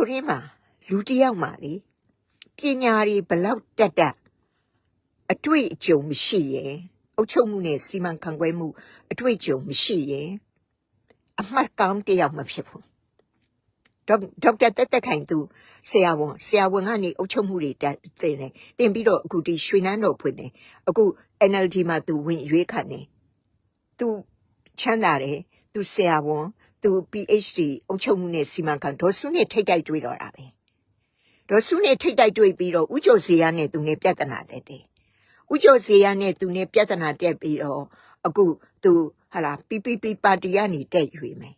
ကိုရင်းမှာလူတစ်ယောက်မှာလေပညာတွေဘလောက်တက်တက်အတွေ့အကြုံမရှိရင်အုပ်ချုပ်မှုနဲ့စီမံခန့်ခွဲမှုအတွေ့အကြုံမရှိရင်အမှတ်ကောင်းတစ်ယောက်မဖြစ်ဘူးဒေါက်ဒေါက်တာတက်တက်ခိုင်သူဆရာဝန်ဆရာဝန်ကနေအုပ်ချုပ်မှုတွေတက်တင်တယ်တင်ပြီးတော့အခုဒီရွှေနန်းတော်ဖွင့်တယ်အခု NLD မှာသူဝင်ရွေးခံတယ်သူချမ်းသာတယ်သူဆရာဝန် သူ PhD အုပ်ချုပ်မှုနဲ့စီမံခန့်ဒေါ်စုနဲ့ထိတ်တိုက်တွေ့တော့တာပဲဒေါ်စုနဲ့ထိတ်တိုက်တွေ့ပြီးတော့ဥကြိုစရာနဲ့သူနဲ့ပြဿနာတက်တယ်ဥကြိုစရာနဲ့သူနဲ့ပြဿနာတက်ပြီးတော့အခုသူဟာလာ PPP ပါတီကနေတက်ရွေးမယ်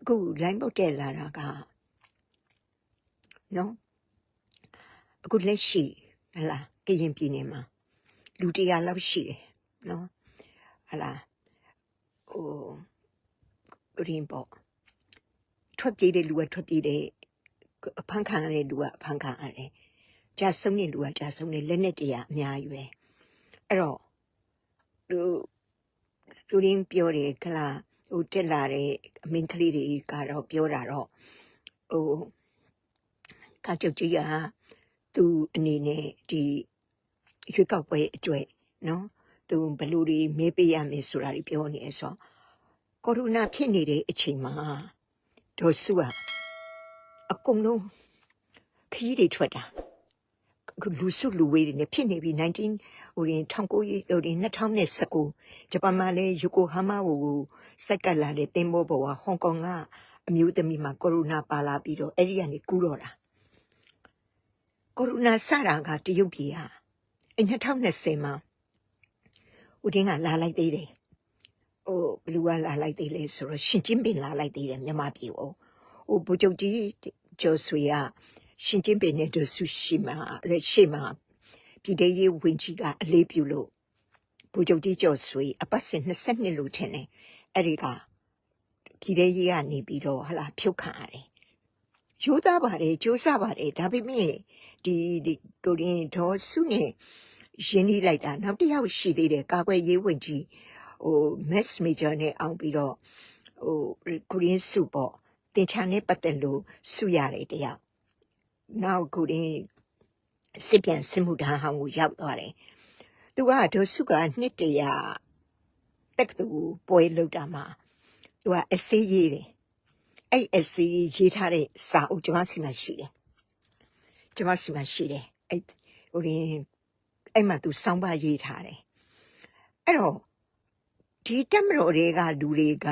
အခု line ပုတ်တက်လာတာကနော် အခုလက်ရှိဟလာကရင်ပြည်နယ်မှာလူတရာလောက်ရှိတယ်နော်ဟလာဟိုရင်းပေါ့ထွက်ပြေးတဲ့လူကထွက်ပြေးတယ်အဖမ်းခံရတဲ့လူကအဖမ်းခံရတယ်ကြာဆုံးတဲ့လူကကြာဆုံးတယ်လက်နဲ့တရာအများကြီးပဲအဲ့တော့သူလူရင်းပြောတယ်ခလားဟိုတက်လာတဲ့အမင်းကလေးတွေကတော့ပြောတာတော့ဟိုကကြုတ်ကြီးက သူအနေနဲ့ဒီရွေးကောက်ပွဲအတွက်နော်သူဘယ်လူတွေမေးပေးရမယ်ဆိုတာတွေပြောနေဆိုတော့ကိုရိုနာဖြစ်နေတဲ့အချိန်မှာဒေါ်စုကအကုန်လုံးခရီးတွေထွက်တာအခုလူစုလူဝေးတွေနဲ့ဖြစ်နေပြီ19ဟိုရင်1900ဟိုရင်2019ဂျပန်မှာလည်းယိုကိုဟာမာကိုစက်ကပ်လာတဲ့တင်ဘောပေါ်ကဟောင်ကောင်ကအမျိုးသမီးမှာကိုရိုနာပါလာပြီးတော့အဲ့ဒီကနေကူးတော့တာ ကိုရိုနာစတာကတရုတ်ပြည်ဟာအဲ့2020မှာဦးတင်းကလာလိုက်သေးတယ်ဟိုဘလူးကလာလိုက်သေးလေဆိုတော့ရှင်ကျင်းပင်လာလိုက်သေးတယ်မြန်မာပြည်ကိုဟိုဘူဂျုတ်ကြီးကျော်ဆွေကရှင်ကျင်းပင်နဲ့တို့ဆူရှိမှာလက်ရှိမှာပြည်ထောင်ရေးဝင်ကြီးကအလေးပြုလို့ဘူဂျုတ်ကြီးကျော်ဆွေအပတ်စဉ်22လို့ထင်တယ်အဲ့ဒီကပြည်ထောင်ရေးကနေပြီးတော့ဟလာဖြုတ်ခံရတယ်ရိုးသားပါတယ်ကြိုးစားပါတယ်ဒါပေမဲ့ ဒီဒီကိုရင်းဒေါ်စုနဲ့ရင်းနှီးလိုက်တာနောက်တစ်ယောက်ရှိသေးတယ်ကာကွယ်ရေးဝင်ကြီးဟို mass major နဲ့အောင်ပြီးတော့ဟိုကိုရင်းစုပေါ့တင်ချာနဲ့ပတ်သက်လို့စုရတယ်တယောက်နောက်ကိုရင်းစစ်ပြန်စစ်မှုထမ်းဟောင်းကိုရောက်သွားတယ်သူကဒေါ်စုကနှစ်တရာတက္ကသိုလ်ပွဲလောက်တာမှာသူကအစေးရေးတယ်အဲ့အစေးရေးထားတဲ့စာအုပ်ကျွန်မစီမှာရှိတယ် ကျွန်မစီမှာရှိတယ်အဲ့ဟိုရင်အဲ့မှာသူစောင်းပါရေးထားတယ်အဲ့တော့ဒီတက်မတော်တွေကလူတွေက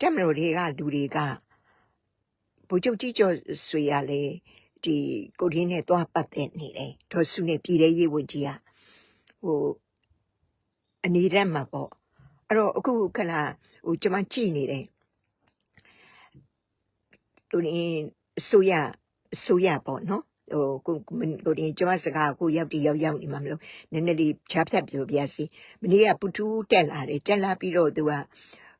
တက်မတော်တွေကလူတွေကဘုချုပ်ကြီးကျော်ဆွေရလေဒီကိုရင်းနဲ့သွားပတ်သက်နေတယ်ဒေါ်စုနဲ့ပြည်တဲ့ရေးဝင်ကြီးကဟိုအနေရက်မှာပေါ့အဲ့တော့အခုခလာဟိုကျွန်မကြည့်နေတယ်သူနေအစိုးရ အစိုးရပေါ့နော်ဟိုကိုကိုဒီကျွန်မစကားကိုရောက်တည်ရောက်ရောက်နေမှာမလို့နည်းနည်းလေးချားဖြတ်ပြောပြစီမနေ့ကပူတူးတက်လာတယ်တက်လာပြီးတော့သူက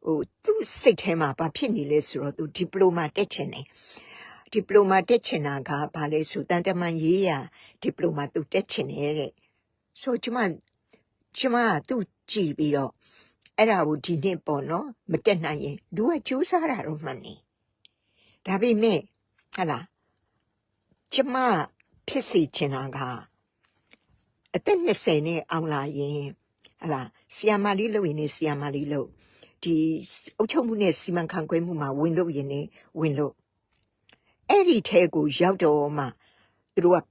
ဟိုသူ့စိတ်ထဲမှာဘာဖြစ်နေလဲဆိုတော့သူဒီပလိုမာတက်ချင်တယ်ဒီပလိုမာတက်ချင်တာကဘာလဲဆိုတန်တမန်ရေးရဒီပလိုမာသူတက်ချင်တယ်တဲ့ဆိုကျွန်မကျွန်မကသူ့ကြည့်ပြီးတော့အဲ့ဒါကိုဒီနှစ်ပေါ့နော်မတက်နိုင်ရင်လူကကြိုးစားတာတော့မှန်နေဒါပေမဲ့ဟလာ ကျမဖြစ်စီချင်တာကအသက်20နဲ့အောင်လာရင်ဟလာဆီယာမာလေးလုပ်ရင်လည်းဆီယာမာလေးလုပ်ဒီအုပ်ချုပ်မှုနဲ့စီမံခန့်ခွဲမှုမှာဝင်လို့ရင်လည်းဝင်လို့အဲ့ဒီထဲကိုရောက်တော့မှသူတို့က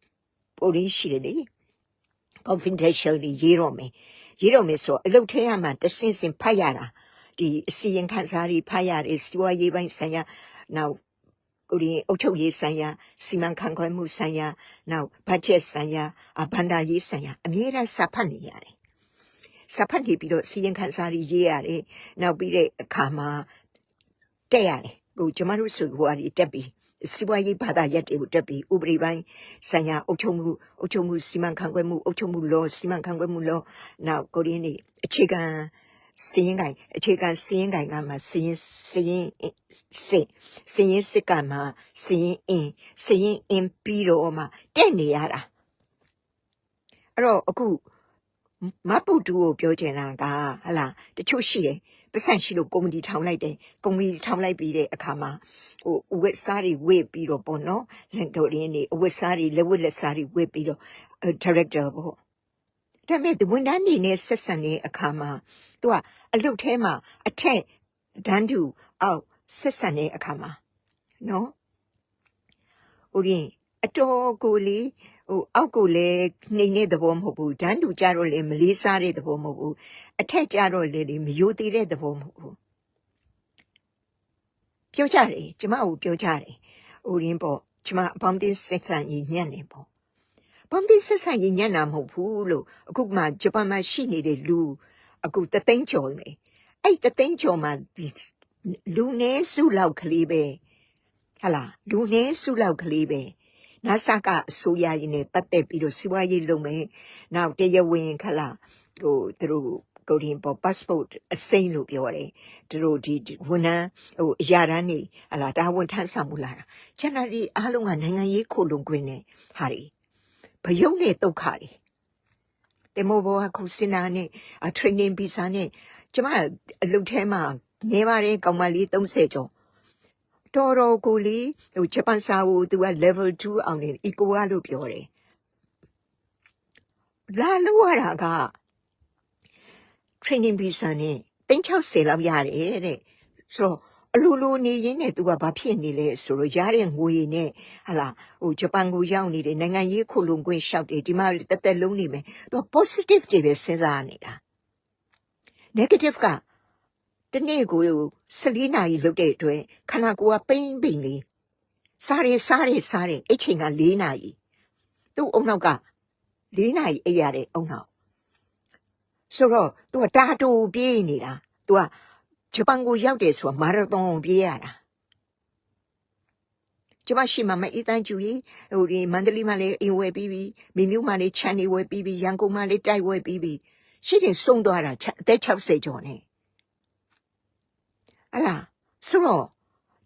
ပိုလီရှိတယ်လေ confidentially ရေးတော့မယ်ရေးတော့မယ်ဆိုအလုပ်ထဲရမှတဆင်စင်ဖတ်ရတာဒီအစီရင်ခံစာတွေဖတ်ရတယ်စတူဝါရေးပိုင်းဆိုင်ရာနောက် ကိုဒီအုပ်ချုပ်ရေးဆိုင်ရာစီမံခန့်ခွဲမှုဆိုင်ရာနောက်ဘတ်ဂျက်ဆိုင်ရာအဘန္တာရေးဆိုင်ရာအမြဲတမ်းစာဖတ်နေရတယ်စာဖတ်နေပြီးတော့စီရင်ခံစာတွေရေးရတယ်နောက်ပြီးတဲ့အခါမှာတက်ရတယ်ဟိုကျမတို့ဆိုဟိုအရီတက်ပြီးစီးပွားရေးဘာသာရပ်တွေကိုတက်ပြီးဥပဒေပိုင်းဆိုင်ရာအုပ်ချုပ်မှုအုပ်ချုပ်မှုစီမံခန့်ခွဲမှုအုပ်ချုပ်မှုလောစီမံခန့်ခွဲမှုလောနောက်ကိုရင်းနေအခြေခံ စည်ရင်ကိုင်အခြေခံစည်ရင်ကိုင်ကမှစည်ရင်စည်ရင်စစ်စည်ရင်စစ်ကမှစည်ရင်အင်းစည်ရင်အင်းပြီးတော့မှတက်နေရတာအဲ့တော့အခုမပူတူကိုပြောချင်တာကဟလာတချို့ရှိတယ်ပတ်စံရှိလို့ကုမ္ပဏီထောင်လိုက်တယ်ကုမ္ပဏီထောင်လိုက်ပြီးတဲ့အခါမှာဟိုအဝတ်စားတွေဝေ့ပြီးတော့ပေါ့နော်လက်တော်ရင်းနေအဝတ်စားတွေလက်ဝတ်လက်စားတွေဝေ့ပြီးတော့ director ပေါ့ ဒါပေမဲ့ဒီဝန်ထမ်းတွေနဲ့ဆက်ဆံတဲ့အခါမှာသူကအလုပ်ထဲမှာအထက်ဒန်းတူအောက်ဆက်ဆံတဲ့အခါမှာနော်ဦးရင်အတော်ကိုလေဟိုအောက်ကိုလည်းနှိမ်တဲ့သဘောမဟုတ်ဘူးဒန်းတူကြတော့လေမလေးစားတဲ့သဘောမဟုတ်ဘူးအထက်ကြတော့လေလေမယိုသေးတဲ့သဘောမဟုတ်ဘူးပြောကြတယ်ကျမကိုပြောကြတယ်ဦးရင်ပေါ့ကျမအပေါင်းတင်းဆက်ဆံရေးညံ့နေပေါ့ ပေါင်းတင်းဆက်ဆံရေးညံ့တာမဟုတ်ဘူးလို့အခုမှဂျပန်မှာရှိနေတဲ့လူအခုတသိန်းကျော်နေအဲ့တသိန်းကျော်မှာလူနည်းစုလောက်ကလေးပဲဟလာလူနည်းစုလောက်ကလေးပဲနာဆာကအစိုးရရင်းနဲ့ပတ်သက်ပြီးတော့စီးပွားရေးလုပ်မယ်။နောက်တရားဝင်ခလာဟိုသူတို့ကိုရင်ပေါ် passport အစိမ်းလို့ပြောတယ်။သူတို့ဒီဝန်ထမ်းဟိုအရာတန်းနေဟလာတာဝန်ထမ်းဆောင်မှုလာတာ။ကျန်တာဒီအားလုံးကနိုင်ငံရေးခိုလုံခွင့်နဲ့ဟာတွေ ဘယုံနဲ့ဒုက္ခတွေတမောဘောကခုစင်နာနဲ့ training visa နဲ့ကျမအလုပ်ထဲမှာနေပါတယ်ကောင်မလေး30ကျော်တော်တော်ကိုလေဟိုဂျပန်စာကိုသူက level 2အောင်နေ eco ကလို့ပြောတယ်လာလို့ရတာက training visa နဲ့360လောက်ရတယ်တဲ့ဆိုတော့ အလိုလိုနေရင်းနဲ့သူကဘာဖြစ်နေလဲဆိုတော့ရတဲ့ငွေနဲ့ဟာလာဟိုဂျပန်ကိုရောက်နေတယ်နိုင်ငံရေးခုလုံခွင့်ရှောက်တယ်ဒီမှာတက်တက်လုံးနေမယ်သူက positive တွေပဲစဉ်းစားနေတာ negative ကတနေ့ကို14နာရီလုပ်တဲ့အတွက်ခန္ဓာကိုယ်ကပိမ့်ပိမ့်လေးစားရစားရစားရအချိန်က4နာရီသူ့အုံနောက်က4နာရီအိပ်ရတဲ့အုံနောက်ဆိုတော့သူကတာတူပြေးနေတာသူက ဂျပန်ကိုရောက်တယ်ဆိုတာမာရသွန်ပြေးရတာကျမရှိမှမအီတန်ကျူကြီးဟိုဒီမန္တလေးမှာလည်းအင်ဝယ်ပြီးပြီမိမျိုးမှာလည်းချန်နေဝယ်ပြီးပြီရန်ကုန်မှာလည်းတိုက်ဝယ်ပြီးပြီရှိတယ်ဆုံးသွားတာအသက်60ကျော်နေဟလာဆိုတော့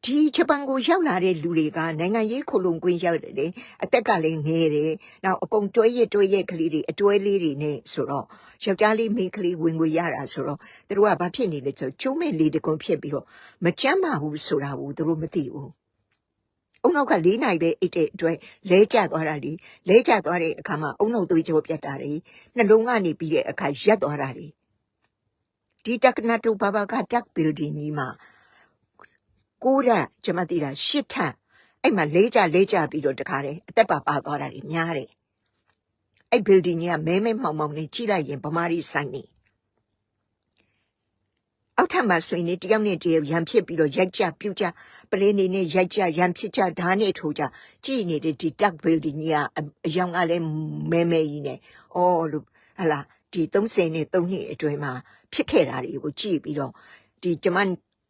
ဒီဂျပန်ကိုရောက်လာတဲ့လူတွေကနိုင်ငံရေးခိုလုံကွင်းရောက်တယ်လေအသက်ကလည်းငယ်တယ်နောက်အကုန်တွဲရတွဲရကလေးတွေအတွဲလေးတွေနဲ့ဆိုတော့ ယောက်ျားလေးမိန်းကလေးဝင်ငွေရတာဆိုတော့သူတို့ကဘာဖြစ်နေလဲဆိုကျုံးမဲ့လေးတကွန်ဖြစ်ပြီးတော့မကြမ်းပါဘူးဆိုတာကိုသူတို့မသိဘူးအုံနောက်က၄နိုင်ပဲအိတ်တဲ့အတွက်လဲကျသွားတာလေလဲကျသွားတဲ့အခါမှာအုံနောက်သွေးကြောပြတ်တာလေနှလုံးကနေပြီးတဲ့အခါရက်သွားတာလေဒီတက္ကနတုဘာဘာကတက်ဘီလ်ဒင်းကြီးမှာကိုရကျမသိတာရှစ်ထပ်အဲ့မှာလေးကြလေးကြပြီးတော့တခါတည်းအသက်ပါပါသွားတာကြီးများတယ် အဲ့ building ကြီးကမဲမဲမှောင်မှောင်နဲ့ကြည့်လိုက်ရင်ဗမာရီဆိုင်နေအောက်ထပ်မှာဆိုရင်တယောက်နဲ့တယောက်ရံဖြစ်ပြီးတော့ရိုက်ကြပြုတ်ကြပလင်းနေနဲ့ရိုက်ကြရံဖြစ်ကြဓာတ်နဲ့ထိုးကြကြည့်နေတဲ့ဒီ duck building ကြီးကအယောင်ကလည်းမဲမဲကြီးနဲ့အော်လို့ဟလာဒီ30နဲ့3နှစ်အတွင်းမှာဖြစ်ခဲ့တာတွေကိုကြည့်ပြီးတော့ဒီကျမ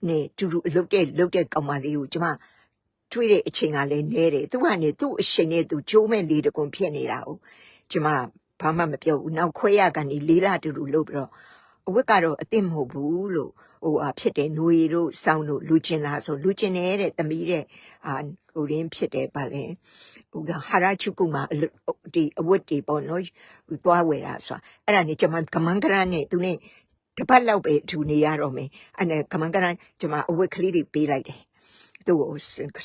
နဲ့တူတူအလုပ်တဲ့လုပ်တဲ့ကောင်မလေးကိုကျမတွေးတဲ့အချိန်ကလည်းနဲတယ်သူကနေသူ့အချိန်နဲ့သူကြိုးမဲ့လေးတကွန်ဖြစ်နေတာကို ကျမဘာမှမပြောဘူးနောက်ခွဲရကနေလေးလာတူတူလုပ်ပြီးတော့အဝတ်ကတော့အစ်စ်မဟုတ်ဘူးလို့ဟိုအဖြစ်တယ်ຫນွေတို့စောင်းတို့လူကျင်လားဆိုလူကျင်နေတဲ့တမီးတဲ့အာဟိုရင်းဖြစ်တယ်ဗာလဲဟိုဟာရာချုကုမှာဒီအဝတ်တွေပေါ့နော်သွားဝယ်တာဆိုတာအဲ့ဒါနေကျမကမန်ကရနဲ့သူနဲ့တပတ်လောက်ပဲအထူနေရတော့မယ်အဲ့နဲ့ကမန်ကရကျမအဝတ်ကလေးတွေပေးလိုက်တယ်သူ့ကို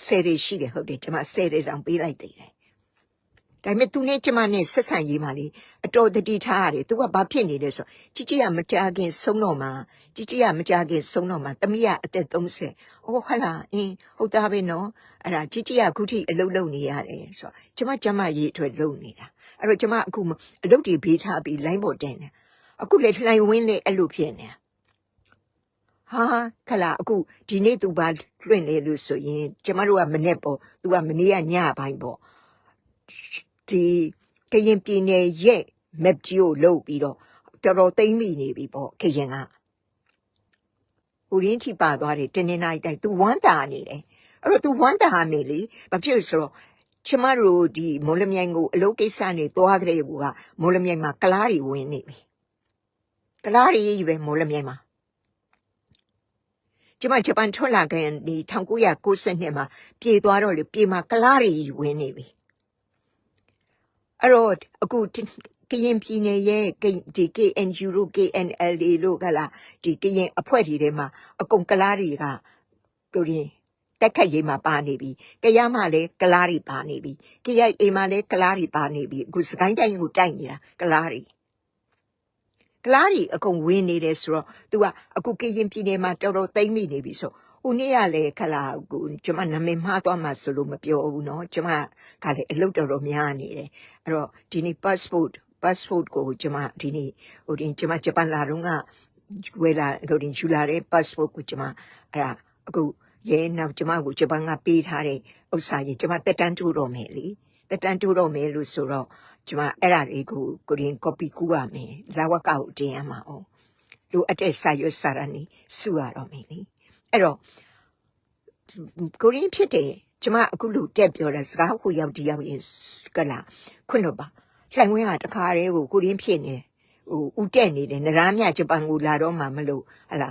ဆယ်ရရှိတယ်ဟုတ်တယ်ကျမဆယ်ရတောင်ပေးလိုက်တယ် ဒါပေမဲ့သူနဲ့ကျမနဲ့ဆက်ဆံရေးမှလေအတော်တတိထားရတယ်သူကဘာဖြစ်နေလဲဆိုជីជីကမကြခင်ဆုံးတော့မှជីជីကမကြခင်ဆုံးတော့မှတမီးကအသက်30အော်ဟလာအင်းဟုတ်သားပဲနော်အဲ့ဒါជីជីကခုထိအလုပ်လုပ်နေရတယ်ဆိုတော့ကျမကျမရေးအတွက်လုပ်နေတာအဲ့တော့ကျမအခုအလုပ်တွေဘေးထားပြီး line ပေါ်တင်တယ်အခုလေလှိုင်ဝင်းလေအဲ့လိုဖြစ်နေဟာခလာအခုဒီနေ့သူဘာလွင့်လေလို့ဆိုရင်ကျမတို့ကမနေ့ပေါ့သူကမနေ့ကညပိုင်းပေါ့ ဒီကရင်ပြည်နယ်ရဲ့ map ကြီးကိုလုတ်ပြီးတော့တော်တော်သိမ့်မိနေပြီပေါ့ကရင်ကဦးရင်းထိပါသွားတယ်တင်းနေနိုင်တိုင်း तू ဝမ်းတာနေတယ်အဲ့တော့ तू ဝမ်းတာနေလေဘာဖြစ်လို့ဆိုတော့ကျမတို့ဒီမော်လမြိုင်ကိုအလုပ်ကိစ္စနေသွားကြတဲ့ကူကမော်လမြိုင်မှာကလားတွေဝင်နေပြီကလားတွေကြီးပဲမော်လမြိုင်မှာကျမဂျပန်ထွက်လာခဲ့ဒီ1992မှာပြေသွားတော့လေပြေမှာကလားတွေကြီးဝင်နေပြီ အဲ့တော့အခုကကရင်ပြည်နယ်ရဲ့ကရင်ဒီ KNU တို့ KNLA လို့ကလာဒီကရင်အဖွဲ့တွေထဲမှာအကုန်ကလားတွေကကိုရင်တက်ခတ်ရေးမှာပါနေပြီကရမလည်းကလားတွေပါနေပြီကရအိမ်မှာလည်းကလားတွေပါနေပြီအခုစကိုင်းတိုင်းကိုတိုက်နေတာကလားတွေကလားတွေအကုန်ဝင်နေတယ်ဆိုတော့ तू ကအခုကရင်ပြည်နယ်မှာတော်တော်သိမ့်မိနေပြီဆို ဟိုနေ့ကလည်းခလာကိုကျွန်မနာမည်မှားသွားမှဆိုလို့မပြောဘူးเนาะကျွန်မကလည်းအလုပ်တော်တော်များနေတယ်အဲ့တော့ဒီနေ့ passport passport ကိုကျွန်မဒီနေ့ဟိုဒီကျွန်မဂျပန်လာတော့ကဝယ်လာဟိုဒီယူလာတဲ့ passport ကိုကျွန်မအဲ့ဒါအခုရဲနောက်ကျွန်မကိုဂျပန်ကပေးထားတဲ့ဥစ္စာကြီးကျွန်မတက်တန်းတိုးတော့မယ်လေတက်တန်းတိုးတော့မယ်လို့ဆိုတော့ကျွန်မအဲ့ဒါလေးကိုကိုရင် copy ကူးရမယ်လာဝကကိုတင်ရမှာအောင်လိုအပ်တဲ့စာရွက်စာတမ်းနေစုရတော့မယ်လေ အဲ့တော့ကိုရင်ဖြစ်တယ်ကျွန်မအခုလို့တက်ပြောတဲ့စကားကိုရောက်ဒီရောက်ရင်ကလာခွန်းတော့ပါလှိုင်ဝင်းကတခါတည်းကိုကိုရင်ဖြစ်နေဟိုဥတက်နေတယ်နရမ်းမြဂျပန်ကိုလာတော့မှမလို့ဟလာ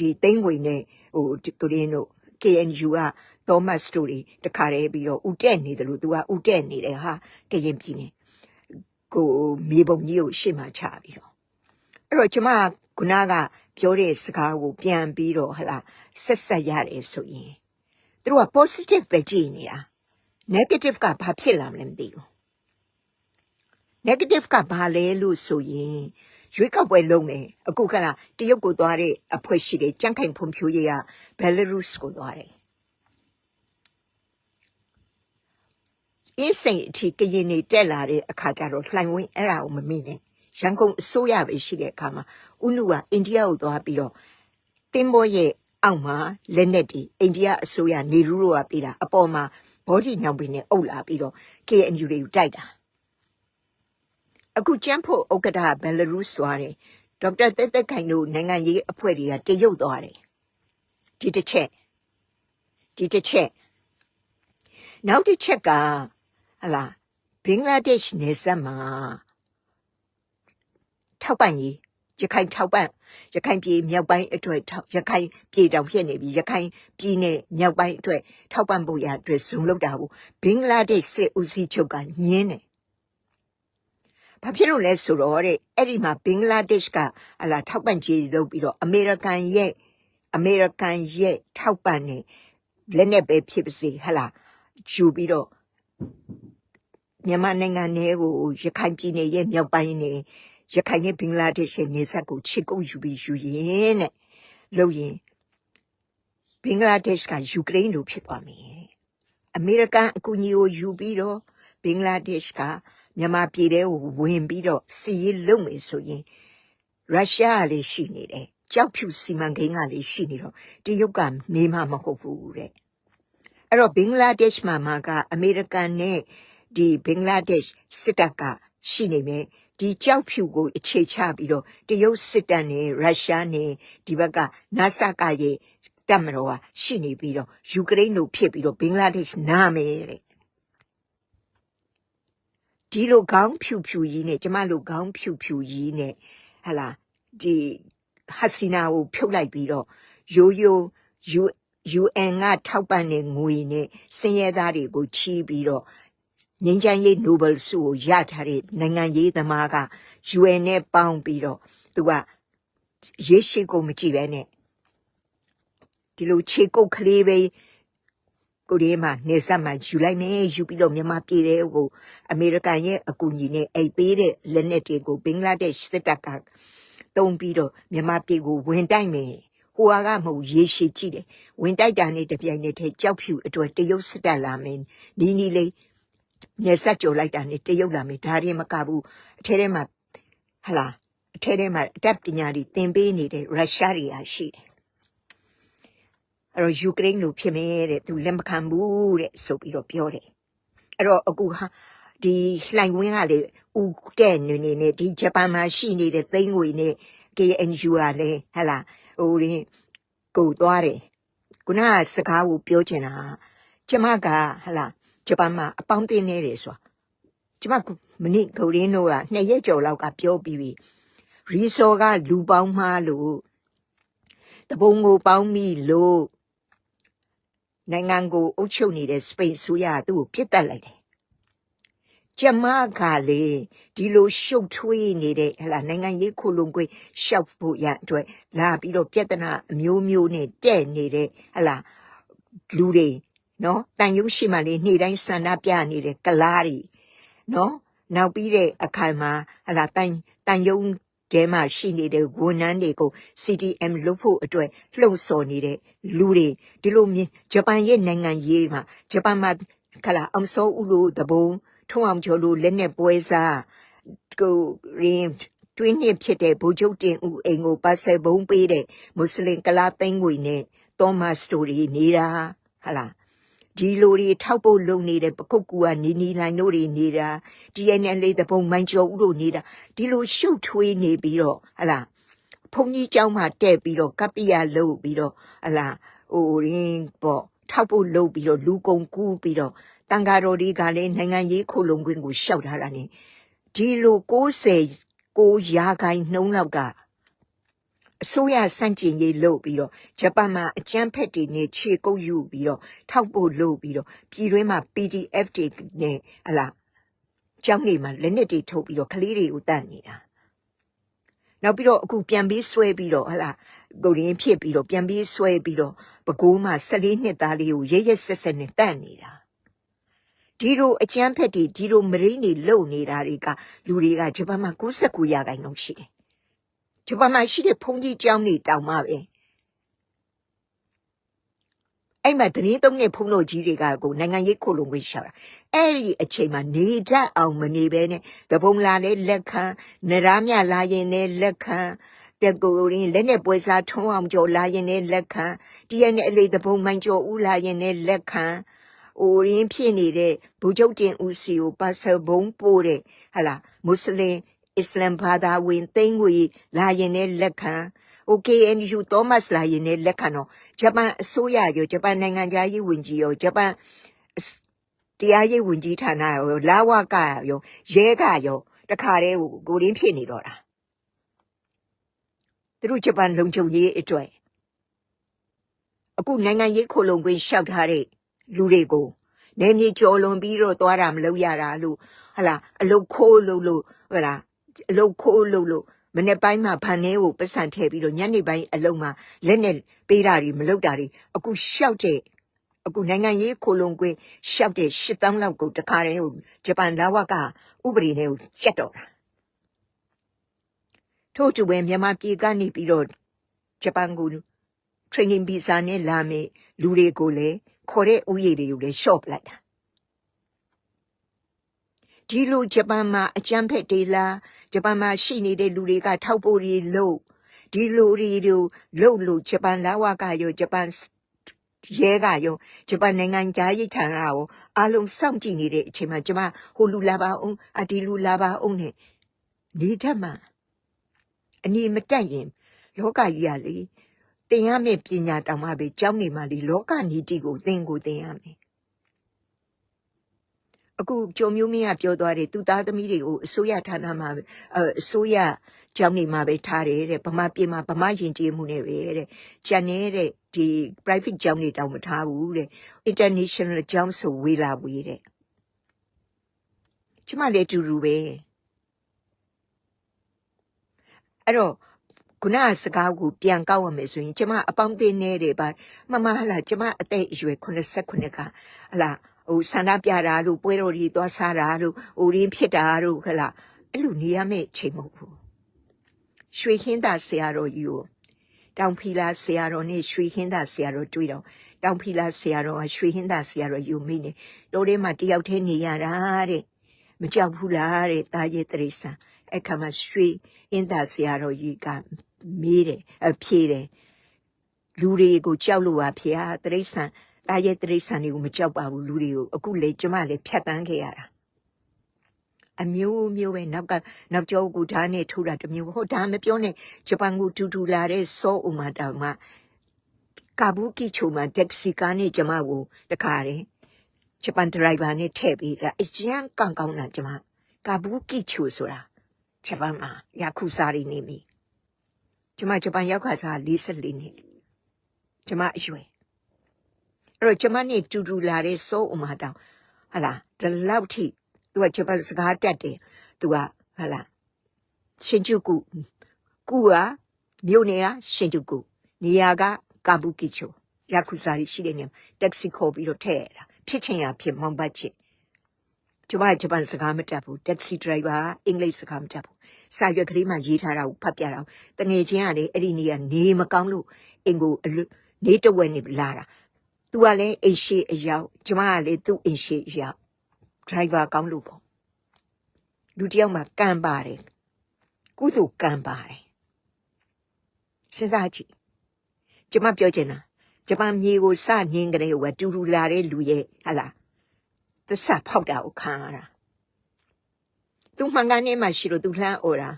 ဒီသိန်းဝင်နဲ့ဟိုကိုရင်တို့ KNU က Thomas Story တခါတည်းပြီးတော့ဥတက်နေတယ်လို့ तू ကဥတက်နေတယ်ဟာကရင်ပြည်နေကိုမြေပုံကြီးကိုရှေ့မှာချပြီးတော့အဲ့တော့ကျမခုနက ပြောတဲ့စကားကိုပြန်ပြီးတော့ဟလာဆက်ဆက်ရတယ်ဆိုရင်သူတို့က positive ပဲကြည့်နေတာ negative ကဘာဖြစ်လာမလဲမသိဘူး negative ကဘာလဲလို့ဆိုရင်ရွေးကောက်ပွဲလုပ်မယ်အခုကလာတရုတ်ကိုသွားတဲ့အဖွဲ့ရှိတယ်ကြန့်ခိုင်ဖွံ့ဖြိုးရေးက Belarus ကိုသွားတယ်အင်းစိန်အထိကရင်နေတက်လာတဲ့အခါကျတော့လှိုင်ဝင်းအဲ့ဒါကိုမမိနဲ့ ရန်ကုန်အစိုးရပဲရှိတဲ့အခါမှာဥနုကအိန္ဒိယကိုသွားပြီးတော့တင်းဘောရဲ့အောက်မှာလက်နက်တွေအိန္ဒိယအစိုးရနေရူရိုကပေးတာအပေါ်မှာဘောဒီညောင်ပင်နဲ့အုပ်လာပြီးတော့ KNU တွေကိုတိုက်တာအခုကျန်းဖို့ဥက္ကဋ္ဌဘယ်လရုစ်သွားတယ်ဒေါက်တာတက်တက်ခိုင်တို့နိုင်ငံရေးအဖွဲ့တွေကတရုတ်သွားတယ်ဒီတစ်ချက်ဒီတစ်ချက်နောက်တစ်ချက်ကဟလာဘင်္ဂလားဒေ့ရှ်နယ်စပ်မှာ ထောက်ပံ့ရေးရခိုင်ထောက်ပံ့ရခိုင်ပြည်မြောက်ပိုင်းအတွက်ထောက်ရခိုင်ပြည်တောင်ဖြစ်နေပြီရခိုင်ပြည်နယ်မြောက်ပိုင်းအတွက်ထောက်ပံ့ဖို့ရအတွက်ဇုံလောက်တာကိုဘင်္ဂလားဒေ့ရှ်စစ်ဦးစီးချုပ်ကညင်းတယ်ဘာဖြစ်လို့လဲဆိုတော့တဲ့အဲ့ဒီမှာဘင်္ဂလားဒေ့ရှ်ကအလာထောက်ပံ့ကြေးလုပ်ပြီးတော့အမေရိကန်ရဲ့အမေရိကန်ရဲ့ထောက်ပံ့နေလက်နဲ့ပဲဖြစ်ပါစေဟလာယူပြီးတော့မြန်မာနိုင်ငံထဲကိုရခိုင်ပြည်နယ်ရဲ့မြောက်ပိုင်းနေ ရခိုင်နဲ့ဘင်္ဂလားဒေ့ရှ်ရဲ့နေဆက်ကိုချစ်ကုပ်ယူပြီးယူရင်တဲ့လို့ရင်ဘင်္ဂလားဒေ့ရှ်ကယူကရိန်းလိုဖြစ်သွားမယ်တဲ့အမေရိကန်အကူအညီကိုယူပြီးတော့ဘင်္ဂလားဒေ့ရှ်ကမြန်မာပြည်ထဲကိုဝင်ပြီးတော့စီရေးလုပ်မယ်ဆိုရင်ရုရှားကလည်းရှိနေတယ်ကြောက်ဖြူစီမံကိန်းကလည်းရှိနေတော့တရုတ်ကနေမှမဟုတ်ဘူးတဲ့အဲ့တော့ဘင်္ဂလားဒေ့ရှ်မှာမှာကအမေရိကန်နဲ့ဒီဘင်္ဂလားဒေ့ရှ်စစ်တပ်ကရှိနေမယ် ဒီကြောက်ဖြူကိုအခြေချပြီးတော့တရုတ်စစ်တပ်နဲ့ရုရှားနဲ့ဒီဘက်ကနာဆာကရဲ့တပ်မတော်ကရှိနေပြီးတော့ယူကရိန်းတို့ဖြစ်ပြီးတော့ဘင်္ဂလားဒေ့ရှ်နာမယ်တဲ့ဒီလိုခေါင်းဖြူဖြူကြီးနဲ့ကျမလိုခေါင်းဖြူဖြူကြီးနဲ့ဟလာဒီဟစီနာကိုဖြုတ်လိုက်ပြီးတော့ရိုးရိုး U UN ကထောက်ပံ့တဲ့ငွေနဲ့စင်ရဲသားတွေကိုချီးပြီးတော့ ငင်းချမ်းရေးနိုဘယ်ဆုကိုရထားတဲ့နိုင်ငံရေးသမားက UN နဲ့ပေါင်းပြီးတော့သူကရေရှိကိုမကြည့်ပဲနဲ့ဒီလိုခြေကုတ်ကလေးပဲကိုရီးမှာနေဆက်မှာယူလိုက်မယ်ယူပြီးတော့မြန်မာပြည်တဲ့ကိုအမေရိကန်ရဲ့အကူအညီနဲ့အိတ်ပေးတဲ့လက်နက်တွေကိုဘင်္ဂလားဒေ့ရှ်စစ်တပ်ကတုံးပြီးတော့မြန်မာပြည်ကိုဝင်တိုက်မယ်ဟိုကမဟုတ်ရေရှည်ကြည့်တယ်ဝင်တိုက်တာနဲ့တပြိုင်နက်တည်းကြောက်ဖြူအတွက်တရုတ်စစ်တပ်လာမယ်နီးနီးလေး နေဆက်ကြိုလိုက်တာနဲ့တရုတ်လာမယ်ဒါရင်မကဘူးအထဲထဲမှာဟလာအထဲထဲမှာအတပ်ပညာတွေသင်ပေးနေတဲ့ရုရှားတွေအားရှိတယ်အဲ့တော့ယူကရိန်းလိုဖြစ်မယ်တဲ့သူလက်မခံဘူးတဲ့ဆိုပြီးတော့ပြောတယ်အဲ့တော့အခုဟာဒီလှိုင်ဝင်းကလေဦးတဲ့နေနေနဲ့ဒီဂျပန်မှာရှိနေတဲ့သိန်းငွေနဲ့ KNU ကလည်းဟလာဟိုရင်ကိုသွားတယ်ခုနကစကားကိုပြောချင်တာကျမကဟလာ ဂျပန်မှာအပေါင်းတင်နေတယ်ဆိုတာကျမကမနစ်ဂိုရင်းတို့ကနှစ်ရက်ကျော်လောက်ကပြောပြီးပြီရီဆိုကလူပေါင်းမှားလို့တပုံကိုပေါင်းမိလို့နိုင်ငံကိုအုပ်ချုပ်နေတဲ့စပိန်ဆိုရသူ့ကိုပြစ်တက်လိုက်တယ်ကျမကလေဒီလိုရှုပ်ထွေးနေတဲ့ဟလာနိုင်ငံရေးခုလုံခွေရှောက်ဖို့ရအတွက်လာပြီးတော့ပြဿနာအမျိုးမျိုးနဲ့တဲ့နေတဲ့ဟလာလူတွေ နော်တန်ရုပ်ရှိမှလေနေ့တိုင်းဆန္ဒပြနေတဲ့ကလားတွေနော်နောက်ပြီးတဲ့အခါမှာဟလာတန်တန်ရုံတဲမှာရှိနေတဲ့ဝန်ထမ်းတွေကို CDM လုပ်ဖို့အတွက်လှုံ့ဆော်နေတဲ့လူတွေဒီလိုမြင်ဂျပန်ရဲ့နိုင်ငံရေးမှာဂျပန်မှာခလာအမ်ဆောဦးလို့တဘုံထုံအောင်ကျော်လို့လက်နဲ့ပွဲစားကိုရင်တွင်းနှစ်ဖြစ်တဲ့ဘူချုပ်တင်ဦးအိမ်ကိုပါဆယ်ဘုံပေးတဲ့မွတ်စလင်ကလာသိန်းငွေနဲ့သောမတ်စတိုရီနေတာဟလာ ဒီလိုတွေထောက်ဖို့လုံနေတဲ့ပကုတ်ကူကနီနီလိုင်းတို့တွေနေတာ DNA လေးတပုံမိုင်းကျော်ဦးတို့နေတာဒီလိုရှုပ်ထွေးနေပြီးတော့ဟလာဘုံကြီးเจ้าမှာတဲ့ပြီးတော့ကပ္ပိယလုပ်ပြီးတော့ဟလာဟိုရင်းပေါ့ထောက်ဖို့လုပ်ပြီးတော့လူကုန်ကူးပြီးတော့တန်ဃာတော်တွေကလည်းနိုင်ငံရေးခုလုံခွင့်ကိုရှောက်ထားတာ ਨੇ ဒီလို60ကိုရာခိုင်နှုံးလောက်က အစိုးရစန့်ကျင်ရေးလုပ်ပြီးတော့ဂျပန်မှာအကြမ်းဖက်တွေနဲ့ခြေကုပ်ယူပြီးတော့ထောက်ဖို့လုပ်ပြီးတော့ပြည်တွင်းမှာ PDF တွေနဲ့ဟလာကျောင်းနေမှာလက်နက်တွေထုတ်ပြီးတော့ကလေးတွေကိုတတ်နေတာနောက်ပြီးတော့အခုပြန်ပြီးဆွဲပြီးတော့ဟလာကိုရင်းဖြစ်ပြီးတော့ပြန်ပြီးဆွဲပြီးတော့ပကိုးမှာ14နှစ်သားလေးကိုရရဆက်ဆက်နဲ့တတ်နေတာဒီလိုအကျန်းဖက်တွေဒီလိုမရင်းနေလုံနေတာတွေကလူတွေကဂျပန်မှာ69ရာခိုင်နှုန်းရှိတယ် ဂျပန်မှာရှိတဲ့ဘုန်းကြီးကျောင်းတွေတောင်မှပဲအဲ့မှာတရင်သုံးတဲ့ဘုန်းတော်ကြီးတွေကကိုနိုင်ငံရေးခုလုံခွင့်ရှောက်တာအဲ့ဒီအချိန်မှာနေတတ်အောင်မနေဘဲနဲ့တပုံလာတဲ့လက်ခံနရမ်းမြလာရင်လည်းလက်ခံတက်ကိုရင်းလက်နဲ့ပွဲစားထုံးအောင်ကြော်လာရင်လည်းလက်ခံတရက်နဲ့အလေးတပုံမိုင်းကြော်ဦးလာရင်လည်းလက်ခံအိုရင်းဖြစ်နေတဲ့ဘူကျုပ်တင်ဦးစီကိုပါဆယ်ဘုံပို့တဲ့ဟလာမွတ်စလင် အစ္စလမ်ဘာသာဝင်သိန်းငွေလာရင်လည်းလက်ခံ OKNU သောမတ်လာရင်လည်းလက်ခံတော့ဂျပန်အစိုးရရောဂျပန်နိုင်ငံသားရေးဝန်ကြီးရောဂျပန်တရားရေးဝန်ကြီးဌာနရောလာဝကရောရဲကရောတခါတည်းကိုရင်းဖြစ်နေတော့တာသူတို့ဂျပန်လုံခြုံရေးအတွက်အခုနိုင်ငံရေးခိုလုံခွင့်ရှောက်ထားတဲ့လူတွေကိုနေမြေကျော်လွန်ပြီးတော့သွားတာမလုပ်ရတာလို့ဟလာအလုတ်ခိုးလို့လို့ဟလာ အလုတ်ခိုးလို့လို့မနေ့ပိုင်းမှာဗန်နေကိုပတ်စံထည့်ပြီးတော့ညနေပိုင်းအလုံးမှာလက်နဲ့ပေးတာတွေမလုပ်တာတွေအခုရှောက်တဲ့အခုနိုင်ငံရေးခိုလုံကွင်းရှောက်တဲ့၈000လောက်ကိုတခါတည်းကိုဂျပန်လာဝကဥပဒေနဲ့ကိုကျက်တော့တာထို့တူပဲမြန်မာပြည်ကနေပြီးတော့ဂျပန်ကို training visa နဲ့လာမယ်လူတွေကိုလည်းခေါ်တဲ့ဥယျာဉ်တွေကိုလည်း short လိုက်တာ ဒီလိုဂျပန်မှာအကြမ်းဖက်ဒေလာဂျပန်မှာရှိနေတဲ့လူတွေကထောက်ပို့တွေလို့ဒီလိုတွေတို့လို့လို့ဂျပန်လာဝကရောဂျပန်ရဲကရောဂျပန်နိုင်ငံသားရေးဌာနရောအားလုံးစောင့်ကြည့်နေတဲ့အချိန်မှာကျမဟိုလူလာပါအောင်အဒီလူလာပါအောင်နဲ့နေတတ်မှာအနီမတက်ရင်လောကကြီးကလေသင်ရမယ့်ပညာတောင်မှပဲကျောင်းနေမှလေလောကနီတိကိုသင်ကိုသင်ရမယ် အခုကြုံမျိုးမင်းကပြောသွားတယ်သူသားသမီးတွေကိုအစိုးရဌာနမှာအစိုးရကျောင်းနေမှာပဲထားတယ်တဲ့ဗမာပြည်မှာဗမာယဉ်ကျေးမှုနဲ့ပဲတဲ့ကျန်နေတဲ့ဒီ private ကျောင်းတွေတောင်မထားဘူးတဲ့ international ကျောင်းဆိုဝေလာဝေးတဲ့ကျမလည်းအတူတူပဲအဲ့တော့ခုနစကားကိုပြန်ကောက်ရမယ်ဆိုရင်ကျမအပေါင်းအသင်းနဲ့တွေပါမမဟလာကျမအသက်အရွယ်89ကဟလာ ဟိုဆန္ဒပြတာလို့ပွဲတော်ကြီးသွားစားတာလို့ဟိုရင်းဖြစ်တာလို့ဟလာအဲ့လိုနေရမယ့်ချိန်မဟုတ်ဘူးရွှေဟင်းသာဆရာတော်ကြီးကိုတောင်ဖီလာဆရာတော်နဲ့ရွှေဟင်းသာဆရာတော်တွေ့တော့တောင်ဖီလာဆရာတော်ကရွှေဟင်းသာဆရာတော်ယူမိနေတော်ထဲမှာတယောက်တည်းနေရတာတဲ့မကြောက်ဘူးလားတဲ့တာရဲ့တရိษံအခါမှာရွှေဟင်းသာဆရာတော်ကြီးကမေးတယ်အဖြေတယ်လူတွေကိုကြောက်လို့ပါဖေဟာတရိษံ တာရဲ့တရိษံတွေကိုမကြောက်ပါဘူးလူတွေကိုအခုလေကျမလည်းဖြတ်တန်းခဲ့ရတာအမျိုးမျိုးပဲနောက်ကနောက်ကျောကိုဓာတ်နဲ့ထိုးတာတမျိုးဟိုဒါမပြောနဲ့ဂျပန်ကိုတူတူလာတဲ့စောဥမာတောင်မှကာဘူးကီချိုမှာတက္ကစီကားနဲ့ကျမကိုတခါတယ်ဂျပန်ဒရိုင်ဘာနဲ့ထည့်ပေးတာအရန်ကောင်းကောင်းတာကျမကာဘူးကီချိုဆိုတာဂျပန်မှာယခုစားရနေပြီကျမဂျပန်ရောက်ခါစား44နှစ်ကျမအရွယ် အဲ့တော့ကျမနဲ့တူတူလာတဲ့စိုးဥမာတောင်ဟလာဒီလောက်ထိသူကဂျပန်စကားတက်တယ်သူကဟာလာရှင်ကျုကုကူကမြို့နယ်ကရှင်ကျုကုနေရာကကာဘူကီချိုယာကုဇာရီရှိတဲ့နေရာတက်ဆီခေါ်ပြီးတော့ထည့်ရတာဖြစ်ချင်ရဖြစ်မောင်ပတ်ချစ်ကျမဂျပန်စကားမတက်ဘူးတက်ဆီဒရိုင်ဘာအင်္ဂလိပ်စကားမတက်ဘူးစာရွက်ကလေးမှရေးထားတာကိုဖတ်ပြတာတငယ်ချင်းကလေအဲ့ဒီနေရာနေမကောင်းလို့အင်ကိုအလွနေတဝက်နေလာတာ သူကလည်းအိမ်ရှိအရောက်ကျမကလည်းသူ့အိမ်ရှိအရောက်ဒရိုင်ဘာကောင်းလို့ပေါ့လူတစ်ယောက်မှကံပါတယ်ကုသိုလ်ကံပါတယ်စဉ်းစားကြည့်ကျမပြောချင်တာဂျပန်မြေကိုစညင်းကြတဲ့ဟိုကတူတူလာတဲ့လူရဲ့ဟာလားသစ္စာဖောက်တာကိုခံရတာသူမှန်ကန်နေမှရှိလို့သူလှမ်းអော်တာ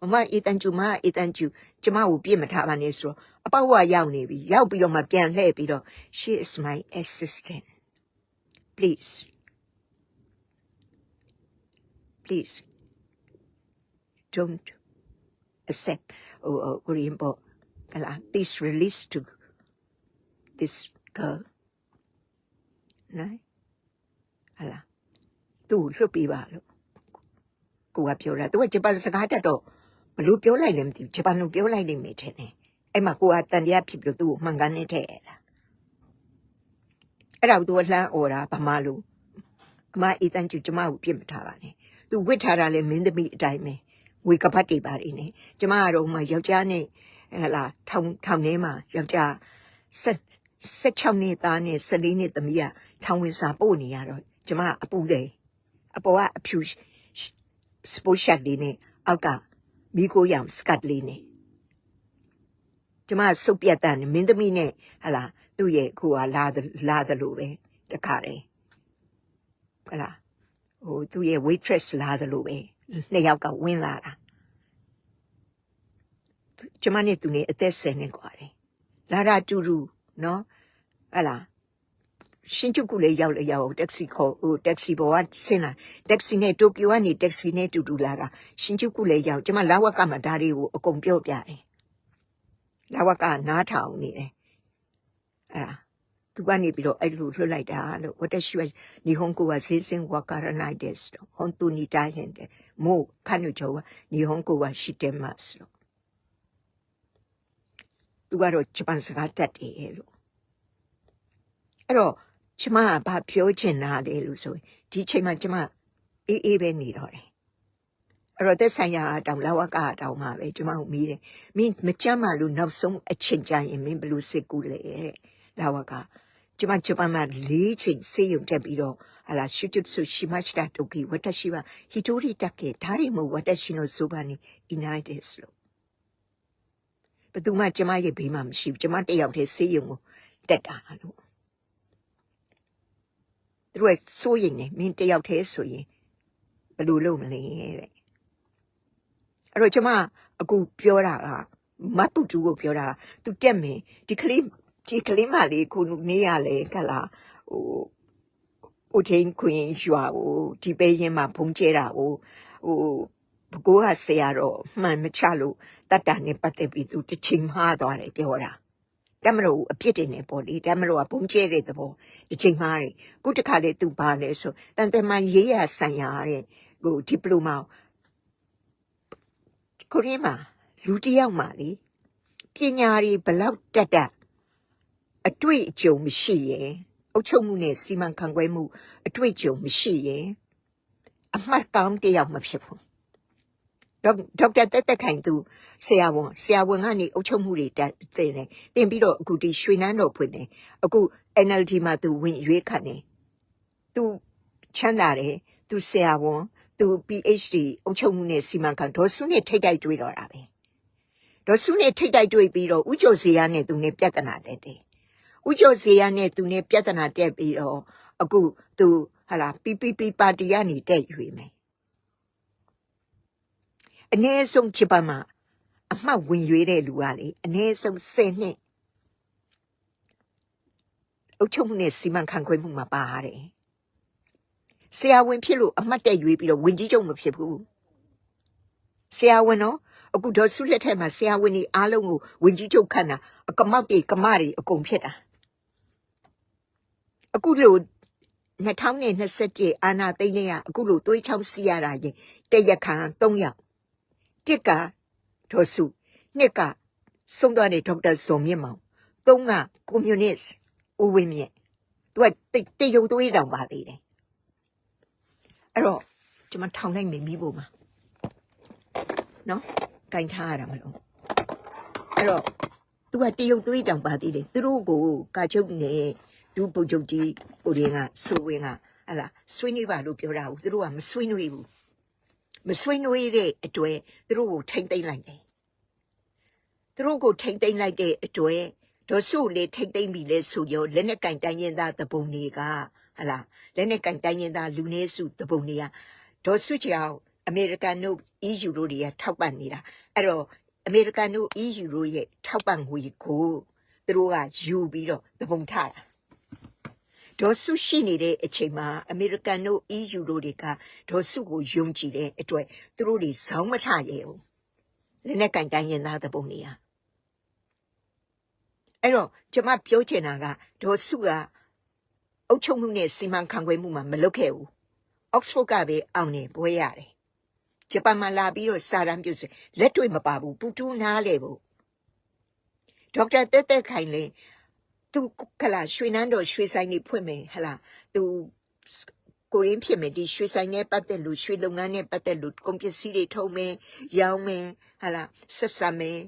မမအေးတန်ကျူမအေးတန်ကျူကျမကိုပြစ်မထားပါနဲ့ဆိုတော့ အပေါ့ဝရောက်နေပြီရောက်ပြီးတော့မှပြန်လှည့်ပြီးတော့ she is my assistant please please don't accept or, or, or import Kala, please release to this girl နော်ဟလာသူ့ကိုလွတ်ပေးပါလို့ကိုကပြောတာသူကဂျပန်စကားတတ်တော့ဘလို့ပြောလိုက်လဲမသိဘူးဂျပန်လိုပြောလိုက်လိမ့်မယ်ထင်တယ် အဲ့မှာကိုကတန်တရားဖြစ်ပြီးတော့သူ့ကိုမှန်ကန်နေထဲ့တာအဲ့ဒါကိုသူကလှမ်းអော်တာဗမာလိုအမအေးတန်းကျကျမကိုပြစ်မထားပါနဲ့သူဝစ်ထားတာလဲမင်းသမီးအတိုင်းပဲဝေကပတ်တွေပါနေနေကျမကတော့မှယောက်ျားနဲ့ဟလာထောင်ထောင်ထဲမှာယောက်ျားဆက်16နှစ်သားနဲ့14နှစ်သမီးကထောင်ဝင်စာပို့နေရတော့ကျမအပူတယ်အပေါ်ကအဖြူစပိုရှက်လေးနဲ့အောက်ကမီကိုရောင်စကတ်လေးနဲ့ ကျမစုပ်ပြတ်တဲ့မင်းသမီးနဲ့ဟလာသူ့ရဲ့ကိုကလာလာတယ်လို့ပဲတခါတည်းဟလာဟိုသူ့ရဲ့ waitress လာတယ်လို့ပဲနှစ်ယောက်ကဝင်လာတာကျမနဲ့သူနဲ့အသက်ဆယ်နှစ်กว่าတယ်လာတာတူတူနော်ဟလာရှင်ကျုပ်ကလည်းရောက်လေရောက်တက္ကစီခေါ်ဟိုတက္ကစီဘောကဆင်းလာတက္ကစီနဲ့တိုကျိုကနေတက္ကစီနဲ့တူတူလာတာရှင်ကျုပ်ကလည်းရောက်ကျမလာဝကမှာဒါတွေကိုအကုန်ပြောပြတယ် လာဝကနားထောင်နေတယ်အဲ့ဒါသူကနေပြီးတော့အဲ့လိုလွတ်လိုက်တာလို့ဝတ္တရှိဝနီဟွန်ကိုဝဈေးစင်ဝါကာရနိုင်တဲ့စတော့ဟွန်တူနီတိုင်းဟင်တဲ့မို့ခနုကျော်ဝနီဟွန်ကိုဝရှိတယ်မစလို့သူကတော့ဂျပန်စကားတတ်တယ်လို့အဲ့တော့ကျမကဘာပြောချင်တာလဲလို့ဆိုရင်ဒီချိန်မှာကျမအေးအေးပဲနေတော့တယ် အဲ့တော့သက်ဆိုင်ရာတောင်လာဝကတောင်မှာပဲကျမကိုမေးတယ်မင်းမကြမ်းမှလို့နောက်ဆုံးအချိန်ကြရင်မင်းဘယ်လိုစစ်ကူလဲတဲ့လာဝကကျမဂျပန်မှာ၄ချိန်စေးရုံတက်ပြီးတော့ဟလာရှုတုဆုရှိမချတာတိုကီဝတရှိပါဟီတိုရီတက်ကေဒါရီမဝတရှိနိုဆိုဘာနီအီနိုက်ဒစ်လို့ဘယ်သူမှကျမရဲ့ဘေးမှာမရှိဘူးကျမတယောက်တည်းစေးရုံကိုတက်တာလို့သူတို့စိုးရင်နေမင်းတယောက်တည်းဆိုရင်ဘယ်လိုလုပ်မလဲတဲ့ အဲ့တော့ကျမအခုပြောတာကမတ်တူတူကိုပြောတာသူတက်မယ်ဒီကလေးဒီကလေးမလေးကိုနေရလေကလာဟိုဟိုချင်းခွင်ရွာကိုဒီပဲရင်မှာဖုံးကျဲတာကိုဟိုဘကိုးကဆရာတော့မှန်မချလို့တတ်တာနဲ့ပတ်သက်ပြီးသူတစ်ချိန်မှားသွားတယ်ပြောတာတမလို့အပြစ်တင်နေပေါ့လေတမလို့ကဘုံကျဲတဲ့သဘောတစ်ချိန်မှားတယ်ခုတခါလေသူပါလဲဆိုတန်တမန်ရေးရဆိုင်ရာတဲ့ဟိုဒီပလိုမာ ကိုရီးမှာလူတစ်ယောက်မှလေပညာတွေဘလောက်တက်တက်အတွေ့အကြုံမရှိရင်အုပ်ချုပ်မှုနဲ့စီမံခန့်ခွဲမှုအတွေ့အကြုံမရှိရင်အမှတ်ကောင်းတစ်ယောက်မဖြစ်ဘူးဒေါက်တာတက်တက်ခိုင်သူဆရာဝန်ဆရာဝန်ကနေအုပ်ချုပ်မှုတွေတက်တင်တယ်တင်ပြီးတော့အခုဒီရွှေနန်းတော်ဖွင့်တယ်အခု NLD မှာသူဝင်ရွေးခန့်တယ်သူချမ်းသာတယ်သူဆရာဝန် သူ PhD အုပ်ချုပ်မှုနဲ့စီမံခန့်ဒေါ်စုနဲ့ထိတ်တိုက်တွေ့တော့တာပဲဒေါ်စုနဲ့ထိတ်တိုက်တွေ့ပြီးတော့ဥကြိုစရာနဲ့သူနဲ့ပြဿနာတက်တယ်ဥကြိုစရာနဲ့သူနဲ့ပြဿနာတက်ပြီးတော့အခုသူဟာလာ PPP ပါတီကနေတက်ရွေးမယ်အနည်းဆုံးဂျပန်မှာအမှတ်ဝင်ရွေးတဲ့လူကလေအနည်းဆုံး10နှစ်အုပ်ချုပ်မှုနဲ့စီမံခန့်ခွဲမှုမှာပါတယ် ဆရာဝန်ဖြစ်လို့အမှတ်တက်ရွေးပြီးတော့ဝင်ကြီးချုပ်မဖြစ်ဘူးဆရာဝန်နော်အခုဒေါ်စုလက်ထက်မှာဆရာဝန်ကြီးအားလုံးကိုဝင်ကြီးချုပ်ခန့်တာအကမောက်တွေကမတွေအကုန်ဖြစ်တာအခုလို့2021အာနာသိန်းနဲ့ကအခုလိုသွေးချောင်းစီးရတာရင်တရက်ခံ3ယောက်တစ်ကဒေါ်စုနှစ်ကဆုံးသွားတဲ့ဒေါက်တာဇော်မြင့်မောင်သုံးကကွန်မြူနစ်ဦးဝင်းမြင့်သူကတိတ်တေယုံသွေးတောင်ပါသေးတယ် အဲ့တော့ကျွန်မထောင်လိုက်မိမိဖို့မှာနော်ကင်ထားရတာမလို့အဲ့တော့သူကတေယုံသွေးတောင်ပါသေးတယ်သူတို့ကိုကာချုပ်နဲ့ဒူပုတ်ချုပ်ကြီးဟိုရင်ကဆိုဝင်ကဟလာဆွေးနွေးပါလို့ပြောတာကိုသူတို့ကမဆွေးနွေးဘူးမဆွေးနွေးတဲ့အတွက်သူတို့ကိုထိမ့်သိမ့်လိုက်တယ်သူတို့ကိုထိမ့်သိမ့်လိုက်တဲ့အတွက်ဒေါ်စုကိုလေထိမ့်သိမ့်ပြီလဲဆိုရောလက်နဲ့ကင်တိုင်းရင်သားတပုံတွေက ဟလာလက်နဲ့ကင်တိုင်းရင်သားလူနေစုတပုံတွေကဒေါ်စုကြောင့်အမေရိကန်တို့ EU တို့တွေကထောက်ပံ့နေတာအဲ့တော့အမေရိကန်တို့ EU တို့ရဲ့ထောက်ပံ့ငွေကိုသူတို့ကယူပြီးတော့တပုံထတာဒေါ်စုရှိနေတဲ့အချိန်မှာအမေရိကန်တို့ EU တို့တွေကဒေါ်စုကိုယုံကြည်တဲ့အတွက်သူတို့တွေဇောင်းမထရဲဘူးလက်နဲ့ကင်တိုင်းရင်သားတဲ့ပုံတွေကအဲ့တော့ကျမပြောချင်တာကဒေါ်စုက အုတ်ချုပ်မှုနဲ့စီမံခန့်ခွဲမှုမှာမလုပ်ခဲ့ဘူး။ Oxford ကပဲအောင်နေပွဲရတယ်။ဂျပန်မှာလာပြီးတော့စာရန်ပြုစလက်တွေ့မပါဘူးပူတူးနားလေဘူး။ဒေါက်တာတက်တက်ခိုင်လေသူကလာရွှေနန်းတော်ရွှေဆိုင်နေဖွင့်မယ်ဟလားသူကိုရင်းဖြစ်မယ်ဒီရွှေဆိုင်နဲ့ပတ်သက်လို့ရွှေလုပ်ငန်းနဲ့ပတ်သက်လို့ကုန်ပစ္စည်းတွေထုတ်မယ်ရောင်းမယ်ဟလားဆက်ဆံမယ်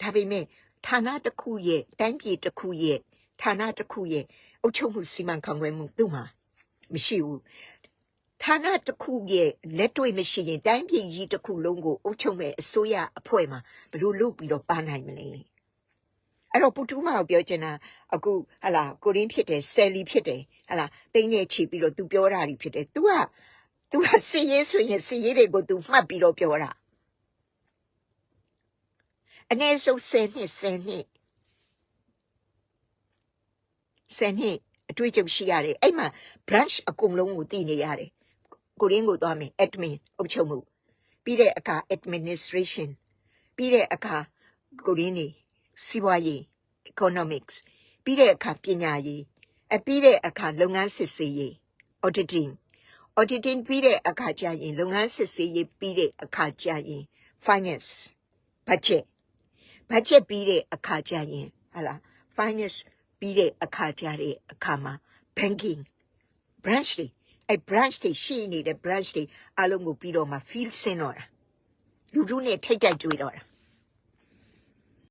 ဒါပေမဲ့ဌာနတစ်ခုရဲ့တိုင်းပြည်တစ်ခုရဲ့ဌာနတစ်ခုရဲ့ အုပ်ချုပ်မှုစီမံခန့်ခွဲမှုသူ့မှာမရှိဘူးဌာနတစ်ခုရဲ့လက်တွေ့မရှိရင်တိုင်းပြည်ကြီးတစ်ခုလုံးကိုအုပ်ချုပ်မဲ့အစိုးရအဖွဲ့မှာဘယ်လိုလုပ်ပြီးတော့ပါနိုင်မလဲအဲ့တော့ပူတူးမကိုပြောချင်တာအခုဟလာကိုရင်းဖြစ်တယ်ဆယ်လီဖြစ်တယ်ဟလာတိတ်နဲ့ချီပြီးတော့ तू ပြောတာတွေဖြစ်တယ် तू က तू ကစည်ရေးဆိုရင်စည်ရေးတွေကို तू မှတ်ပြီးတော့ပြောတာအနည်းဆုံး10နှစ်10နှစ် 10နှစ်အတွေ့အကြုံရှိရတယ်အဲ့မှာ branch အကုန်လုံးကိုတည်နေရတယ်ကိုရင်းကိုသွားမယ် admin အုပ်ချုပ်မှုပြီးတဲ့အခါ administration ပြီးတဲ့အခါကိုရင်းနေစီးပွားရေး economics ပြီးတဲ့အခါပညာရေးအပြီးတဲ့အခါလုပ်ငန်းစစ်ဆေးရေး auditing auditing ပြီးတဲ့အခါကျရင်လုပ်ငန်းစစ်ဆေးရေးပြီးတဲ့အခါကျရင် finance budget budget ပြီးတဲ့အခါကျရင်ဟာလား finance ပြီးတဲ့အခါကျတဲ့အခါမှာ banking branch တွေအဲ branch တွေရှိနေတဲ့ branch တွေအလုံးကိုပြီးတော့မှ field ဆင်းတော့တာလူလူနဲ့ထိတ်တိုက်တွေ့တော့တာ